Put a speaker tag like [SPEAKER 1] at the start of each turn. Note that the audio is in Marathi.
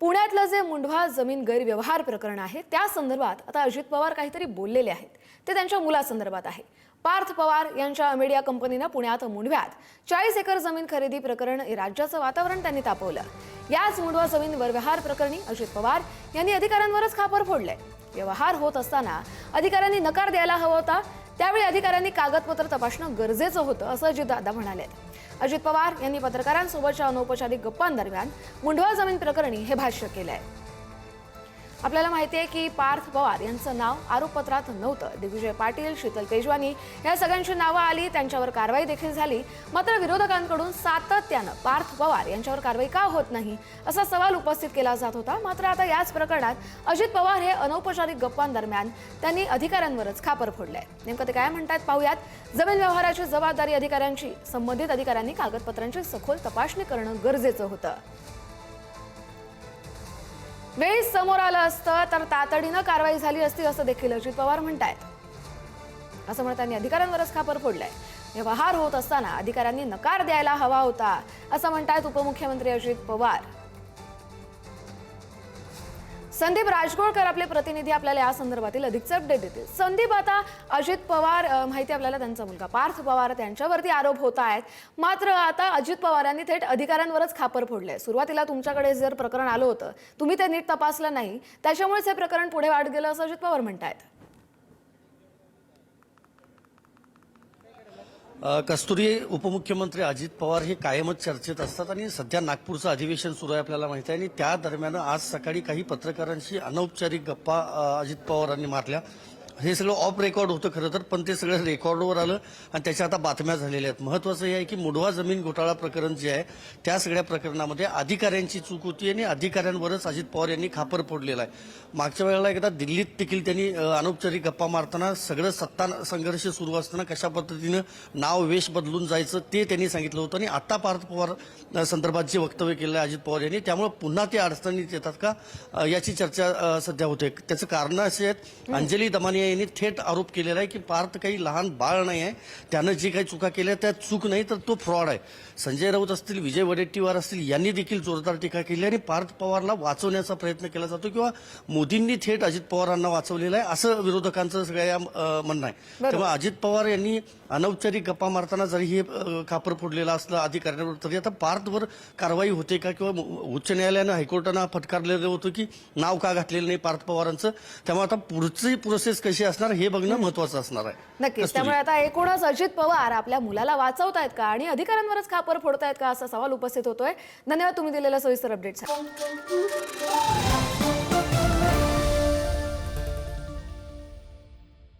[SPEAKER 1] पुण्यातलं जे मुंढवा जमीन गैरव्यवहार प्रकरण आहे त्या संदर्भात आता अजित पवार काहीतरी बोललेले आहेत. ते त्यांच्या मुलासंदर्भात आहे. पार्थ पवार यांच्या अमेडिया कंपनीनं पुण्यात मुंढव्यात चाळीस एकर जमीन खरेदी प्रकरण राज्याचं वातावरण त्यांनी तापवलं. याच मुंढवा जमीन व्यवहार प्रकरणी अजित पवार यांनी अधिकाऱ्यांवरच खापर फोडलंय. व्यवहार होत असताना अधिकाऱ्यांनी नकार द्यायला हवा होता त्यावेळी अधिकाऱ्यांनी कागदपत्र तपासणं गरजेचं होतं असं अजितदादा म्हणाले अजित पवार यांनी पत्रकारांसोबतच्या अनौपचारिक गप्पांदरम्यान मुंढवा जमीन प्रकरणी हे भाष्य केलं आहे आपल्याला माहिती आहे की पार्थ पवार यांचं नाव आरोपपत्रात नव्हतं. दिग्विजय पाटील शीतल तेजवानी या सगळ्यांची नावं आली. त्यांच्यावर कारवाई देखील झाली. मात्र विरोधकांकडून सातत्यानं पार्थ पवार यांच्यावर कारवाई का होत नाही असा सवाल उपस्थित केला जात होता. मात्र आता याच प्रकरणात अजित पवार हे अनौपचारिक गप्पांदरम्यान त्यांनी अधिकाऱ्यांवरच खापर फोडलंय. नेमकं ते काय म्हणतात पाहूयात. जमीन व्यवहाराची जबाबदारी अधिकाऱ्यांची संबंधित अधिकाऱ्यांनी कागदपत्रांची सखोल तपासणी करणं गरजेचं होतं. वेळी समोर आलं असतं तर तातडीनं कारवाई झाली असती असं देखील अजित पवार म्हणतायत. असं म्हणत त्यांनी अधिकाऱ्यांवरच खापर फोडलाय. व्यवहार होत असताना अधिकाऱ्यांनी नकार द्यायला हवा होता असं म्हणतायत उपमुख्यमंत्री अजित पवार. संदीप राजगोळकर आपले प्रतिनिधी आपल्याला या संदर्भातील अधिकचे अपडेट देतील. संदीप आता अजित पवार माहिती आपल्याला त्यांचा मुलगा. पार्थ पवार त्यांच्यावरती आरोप होत आहेत. मात्र आता अजित पवारांनी थेट अधिकाऱ्यांवरच खापर फोडले. सुरुवातीला तुमच्याकडे जर प्रकरण आलं होतं तुम्ही ते नीट तपासलं नाही. त्याच्यामुळेच हे प्रकरण पुढे वाढ गेलं असं अजित पवार म्हणतायत.
[SPEAKER 2] आहेत कस्तुरी उपमुख्यमंत्री अजित पवार हे कायमच चर्चेत असतात आणि सध्या नागपूरचं अधिवेशन सुरू आहे आपल्याला माहिती आहे. आणि त्या दरम्यान आज सकाळी काही पत्रकारांशी अनौपचारिक गप्पा अजित पवारांनी मारल्या. हे सगळं ऑफ रेकॉर्ड होतं खरं तर पण ते सगळं रेकॉर्डवर आलं आणि त्याच्या आता बातम्या झालेल्या आहेत. महत्वाचं हे आहे की मुढवा जमीन घोटाळा प्रकरण जे आहे त्या सगळ्या प्रकरणामध्ये अधिकाऱ्यांची चूक होती आणि अधिकाऱ्यांवरच अजित पवार यांनी खापर फोडलेला आहे. मागच्या वेळेला एकदा दिल्लीत देखील त्यांनी अनौपचारिक गप्पा मारताना सगळं सत्ता संघर्ष सुरू असताना कशा पद्धतीनं नाव वेश बदलून जायचं ते त्यांनी सांगितलं होतं आणि आता पार्थ पवार संदर्भात जे वक्तव्य केलं आहे अजित पवार यांनी त्यामुळे पुन्हा ते अडचणीत येतात का? याची चर्चा सध्या होते. त्याचं कारण असे आहेत अंजली दमानिया यांनी थेट आरोप केलेला आहे की पार्थ काही लहान बाळ नाही आहे त्यानं जे काही चुका केल्या त्या चूक नाही तर तो फ्रॉड आहे. संजय राऊत असतील विजय वडेट्टीवार असतील यांनी देखील जोरदार टीका केली आणि पार्थ पवारला वाचवण्याचा प्रयत्न केला जातो किंवा मोदींनी थेट अजित पवारांना वाचवलेलं आहे असं विरोधकांचं सगळ्या म्हणणं आहे. तेव्हा अजित पवार यांनी अनौपचारिक गप्पा मारताना जरी हे खापर फोडलेलं असलं अधिकाऱ्यांवर तरी आता पार्थवर कारवाई होते का किंवा उच्च न्यायालयानं हायकोर्टानं फटकारलेलं होतं की नाव का घातलेलं नाही पार्थ पवारांचं? त्यामुळे आता पुढची प्रोसेस कशी असणार हे बघणं महत्वाचं असणार आहे.
[SPEAKER 1] नक्कीच. त्यामुळे आता एकूणच अजित पवार आपल्या मुलाला वाचवतायत का आणि अधिकाऱ्यांवरच खापर फोडतायत का असा सवाल उपस्थित होतोय. धन्यवाद तुम्ही दिलेल्या सविस्तर अपडेटसाठी